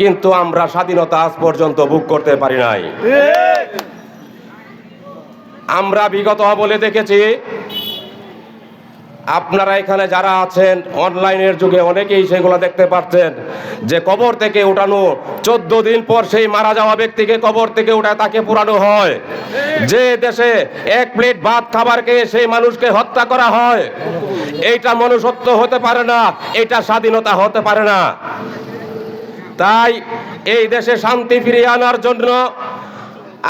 কিন্তু আমরা স্বাধীনতা আজ পর্যন্ত বুক করতে পারি নাই। আমরা বিগত বলে দেখেছি, আপনারা এখানে যারা আছেন, অনলাইনের যুগে অনেকেই সেগুলো দেখতে পাচ্ছেন, যে কবর থেকে উঠানো, চোদ্দ দিন পর সেই মারা যাওয়া ব্যক্তিকে কবর থেকে উঠায় তাকে পুরানো হয়। যে দেশে এক প্লেট ভাত খাবার খেয়ে সেই মানুষকে হত্যা করা হয়, এইটা মনুষ্যত্ব হতে পারে না, এটা স্বাধীনতা হতে পারে না। তাই এই দেশে শান্তি ফিরিয়ে আনার জন্য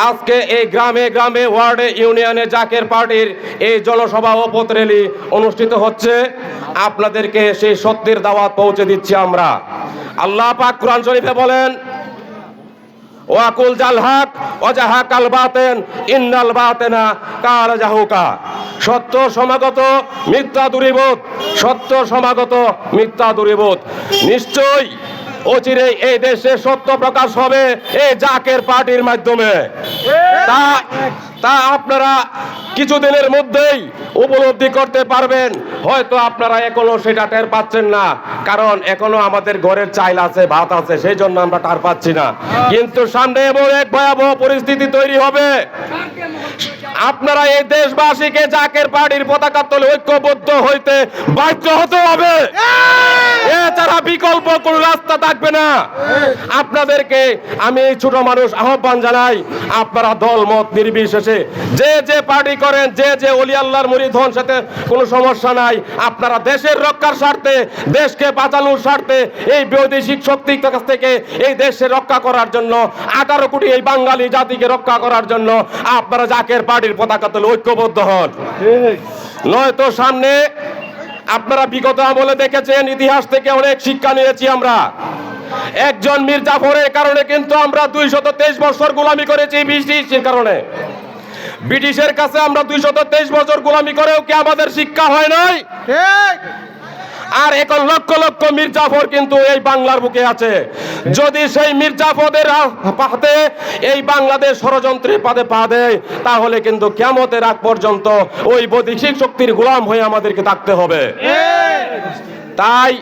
আজকে এই গ্রামে গ্রামে ওয়ার্ডে ইউনিয়নে জাকের পার্টির এই জনসভা ও পথ র্যালি অনুষ্ঠিত হচ্ছে। আপনাদেরকে সেই সত্যের দাওয়াত পৌঁছে দিচ্ছি আমরা। আল্লাহ পাক কোরআন শরীফে বলেন, ওয়াকুল জাল হক অজাহা কাল বাতেন, ইন্নাল বাতেনা কাল জাহুকা। সত্য সমাগত, মিথ্যা দূরীবোধ, সত্য সমাগত, মিথ্যা দূরীবোধ। নিশ্চয়ই অচিরে এই দেশে সত্য প্রকাশ হবে, এই জাকের পার্টির মাধ্যমে। তা তা আপনারা কিছুদিনের মধ্যেই উপলব্ধি করতে পারবেন। হয়তো আপনারা এখনও সেটা টের পাচ্ছেন না, কারণ এখনও আমাদের ঘরের চাইল আছে, ভাত আছে, সেই জন্য আমরা টার পাচ্ছি না। কিন্তু সামনে এমন এক ভয়াবহ পরিস্থিতি তৈরি হবে। আপনারা এই দেশবাসীকে জাকের পার্টির পতাকা তলে ঐক্যবদ্ধ হইতে বাধ্য হতে হবে। এছাড়া বিকল্প কোন রাস্তা থাকবে না। আপনাদেরকে আমি এই ছোট মানুষ আহ্বান জানাই আপনারা দল মত নির্বিশেষে যে যে পার্টি করেন যে যে অলি আল্লাহর মুরিদ হন সাথে কোনো সমস্যা নাই। আপনারা দেশের রক্ষার স্বার্থে দেশকে বাঁচানোর স্বার্থে এই বৈদেশিক শক্তির কাছ থেকে এই দেশে রক্ষা করার জন্য আঠারো কোটি এই বাঙালি জাতিকে রক্ষা করার জন্য আপনারা জাকের পার্টির পতাকা তুলে ঐক্যবদ্ধ হন। নয়তো সামনে আপনারা বিগত আমলে দেখেছেন, ইতিহাস থেকে অনেক শিক্ষা নিয়েছি আমরা। একজন মীর জাফরের কারণে কিন্তু আমরা দুইশত তেইশ বছর গোলামি করেছি ব্রিটিশের কারণে। ব্রিটিশের কাছে আমরা দুইশত তেইশ বছর গোলামি করেও কি আমাদের শিক্ষা হয় নাই? আর এখন লক্ষ লক্ষ মির্জাফর কিন্তু এই বাংলার বুকে আছে। যদি সেই মির্জাফরের হাতে এই বাংলাদেশ ষড়যন্ত্রে পাদে পা দেয়, তাহলে কিন্তু কেমতের আগ পর্যন্ত ওই বৈদেশিক শক্তির গোলাম হয়ে আমাদেরকে থাকতে হবে। তাই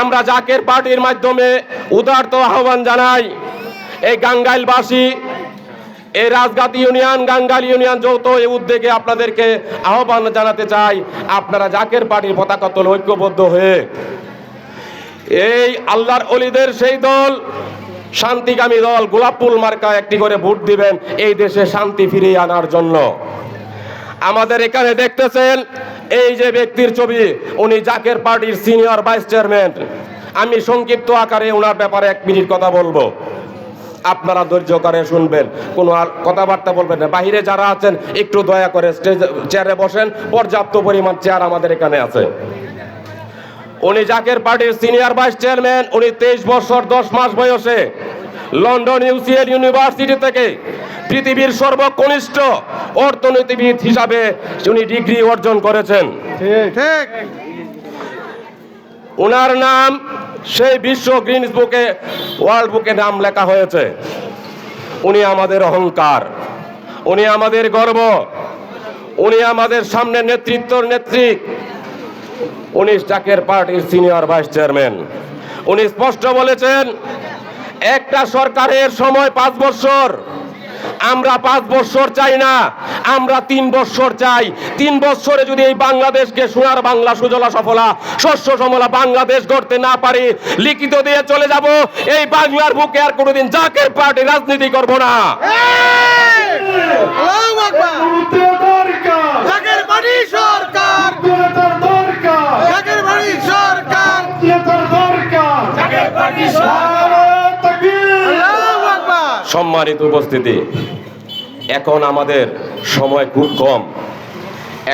আমরা জাকের পার্টির মাধ্যমে উদারত আহ্বান জানাই, এই গাঙ্গাইলবাসী এই রাজগাতি ইউনিয়ন, গাঙ্গাল ইউনিয়ন যৌথ এই উদ্যোগে আপনাদেরকে আহ্বান জানাতে চাই, আপনারা জাকের পার্টির পতাকা তোল, ঐক্যবদ্ধ হয়ে। এই আল্লাহর অলিদের সেই দল শান্তিকামী দল গোলাপুল মার্কা একটি করে ভোট দিবেন, এই দেশে শান্তি ফিরিয়ে আনার জন্য। আমাদের এখানে দেখতেছেন, এই যে ব্যক্তির ছবি, উনি জাকের পার্টির সিনিয়র ভাইস চেয়ারম্যান। আমি সংক্ষিপ্ত আকারে ওনার ব্যাপারে এক মিনিট কথা বলব। আপনারা ধৈর্য করে শুনবেন। কোনো আর কথাবার্তা বলবেন না। বাহিরে যারা আছেন একটু দয়া করে স্টেজ চেয়ারে বসেন। পর্যাপ্ত পরিমাণ চেয়ার আমাদের এখানে আছে। উনি জাকের পার্টির সিনিয়র ভাইস চেয়ারম্যান উনি তেইশ বছর দশ মাস বয়সে লন্ডন ইউসিএল ইউনিভার্সিটি থেকে পৃথিবীর সর্বকনিষ্ঠ অর্থনীতিবিদ হিসাবে উনি ডিগ্রি অর্জন করেছেন। ঠিক। ওনার নাম সেই বিশ্ব গ্রিনস বুকে, ওয়ার্ল্ড বুকে নাম লেখা হয়েছে। উনি আমাদের অহংকার, উনি আমাদের গর্ব, উনি আমাদের সামনে নেতৃত্বর নেত্রী। উনি জাকের পার্টির সিনিয়র ভাইস চেয়ারম্যান। উনি স্পষ্ট বলেছেন, একটা সরকারের সময় পাঁচ বছর আমরা পাঁচ বছর চাই না আমরা তিন বছর চাই। তিন বছরে যদি এই বাংলাদেশকে সোনার বাংলা সুজলা সফলা শস্য সমলা বাংলাদেশ গড়তে না পারি লিখিত দিয়ে চলে যাব। এই বাংলার বুকে আর কোনোদিন জাকের পার্টি রাজনীতি করব না। আল্লাহু আকবার। জাকের বাড়ি সরকার। সম্মানিত উপস্থিতি। এখন আমাদের সময় খুব কম।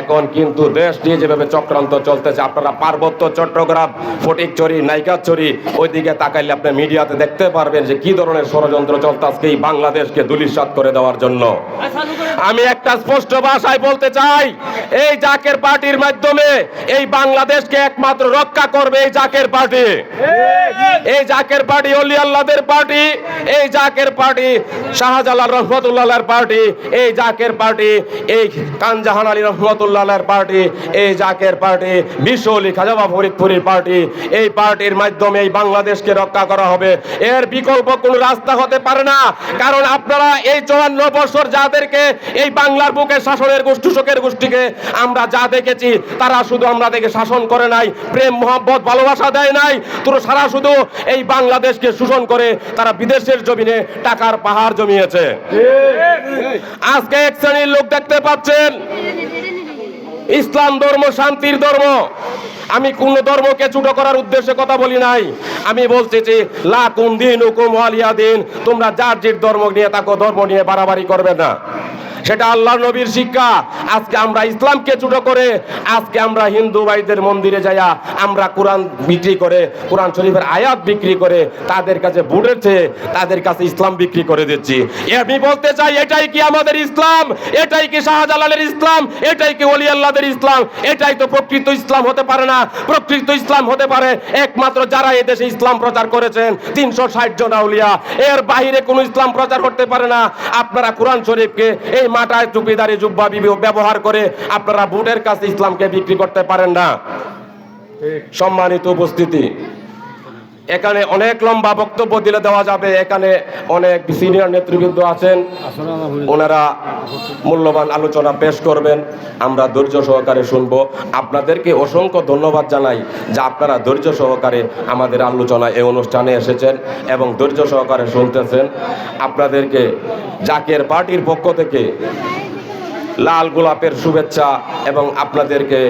এখন কিন্তু দেশ নিয়ে যেভাবে চক্রান্ত চলতেছে, আপনারা পার্বত্য চট্টগ্রাম ফটিকচুরি নাইকাচুরি ওইদিকে তাকাইলে আপনি মিডিয়াতে দেখতে পারবেন যে কি ধরনের ষড়যন্ত্র চলতে আজকে এই বাংলাদেশকে দুলিশাত করে দেওয়ার জন্য। আমি একটা স্পষ্ট ভাষায় বলতে চাই, এই জাকের পার্টির মাধ্যমে এই বাংলাদেশকে একমাত্র রক্ষা করবে এই জাকের পার্টি। এই জাকের পার্টি অলি আল্লাহদের পার্টি, এই জাকের পার্টি শাহজালাল রহমতুল্লাহর পার্টি, এই জাকের পার্টি এই কানজাহান আলী রহমতুল্লাহর পার্টি এই জাকের পার্টি বিশ্ব অলি খাজাবা ফরিদপুরের পার্টি এই পার্টির মাধ্যমে এই বাংলাদেশকে রক্ষা করা হবে। এর বিকল্প কোনো রাস্তা হতে পারে না কারণ আপনারা এই চুয়ান্ন বছর যাদেরকে এই বাংলার বুকে শাসনের গোষ্ঠী শোকের গোষ্ঠীকে আমরা যা দেখেছি তারা শুধু আমরা দেখে শাসন করে নাই প্রেম মোহাম্মত ভালোবাসা দেয় নাই তোর সারা শুধু এই বাংলাদেশকে শোষণ করে তারা বিদেশের জমিনে টাকার পাহাড় জমিয়েছে। আজকে এক শ্রেণির লোক দেখতে পাচ্ছেন ইসলাম ধর্ম, শান্তির ধর্ম। আমি কোন ধর্মকে ছোট করার উদ্দেশ্যে কথা বলি নাই। আমি বলছি যে লা কুম দিন হুকুম ওয়ালিয়া দিন তোমরা যার যে ধর্ম নিয়ে থাকো, ধর্ম নিয়ে বাড়াবাড়ি করবে না। সেটা আল্লাহ নবীর শিক্ষা। আজকে আমরা ইসলামকে ছোট করে, আজকে আমরা হিন্দু ভাইদের মন্দিরে যাইয়া আমরা কোরআন বিক্রি করে, কোরআন শরীফের আয়াত বিক্রি করে তাদের কাছে চেয়ে তাদের কাছে ইসলাম বিক্রি করে দিচ্ছি। আমি বলতে চাই, এটাই কি আমাদের ইসলাম? এটাই কি শাহজালালের ইসলাম? এটাই কি অলি আল্লাহদের ইসলাম? এটাই তো প্রকৃত ইসলাম হতে পারে না। প্রকৃত ইসলাম হতে পারে একমাত্র যারা এদেশে ইসলাম প্রচার করেছেন, তিনশো ষাট জন আউলিয়া। এর বাইরে কোনো ইসলাম প্রচার করতে পারে না। আপনারা কোরআন শরীফকে এই মাটায় টুপিদারি জুব্বা বিবি ব্যবহার করে আপনারা ভোটের কাছে ইসলামকে বিক্রি করতে পারেন না। সম্মানিত উপস্থিতি। এখানে অনেক লম্বা বক্তব্য দিলে দেওয়া যাবে। এখানে অনেক সিনিয়র নেতৃবৃন্দ আছেন। ওনারা মূল্যবান আলোচনা পেশ করবেন। আমরা ধৈর্য সহকারে শুনব। আপনাদেরকে অসংখ্য ধন্যবাদ জানাই যে আপনারা ধৈর্য সহকারে আমাদের আলোচনা এই অনুষ্ঠানে এসেছেন এবং ধৈর্য সহকারে শুনতেছেন। আপনাদেরকে জাকের পার্টির পক্ষ থেকে লাল গোলাপের শুভেচ্ছা এবং আপনাদেরকে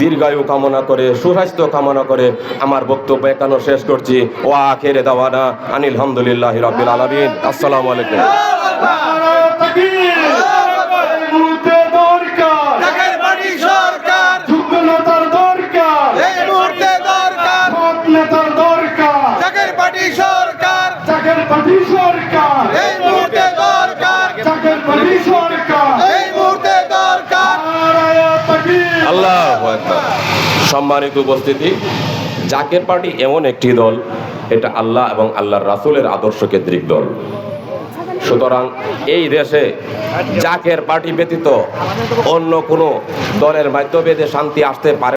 দীর্ঘায়ু কামনা করে সুস্বাস্থ্য কামনা করে আমার বক্তব্য এখানে শেষ করছি। ও আখেরে দাওয়ানা আনিল হামদুলিল্লাহ রবিল আলমিন। আসসালামু আলাইকুম। আল্লাহ সম্মানিত উপস্থিতি, জাকের পার্টি এমন একটি দল, এটা আল্লাহ এবং আল্লাহর রাসুলের আদর্শ কেন্দ্রিক দল। সুতরাং এই দেশে জাকের পার্টি ব্যতীত অন্য কোনো দলের মাধ্যমে শান্তি আসতে পারে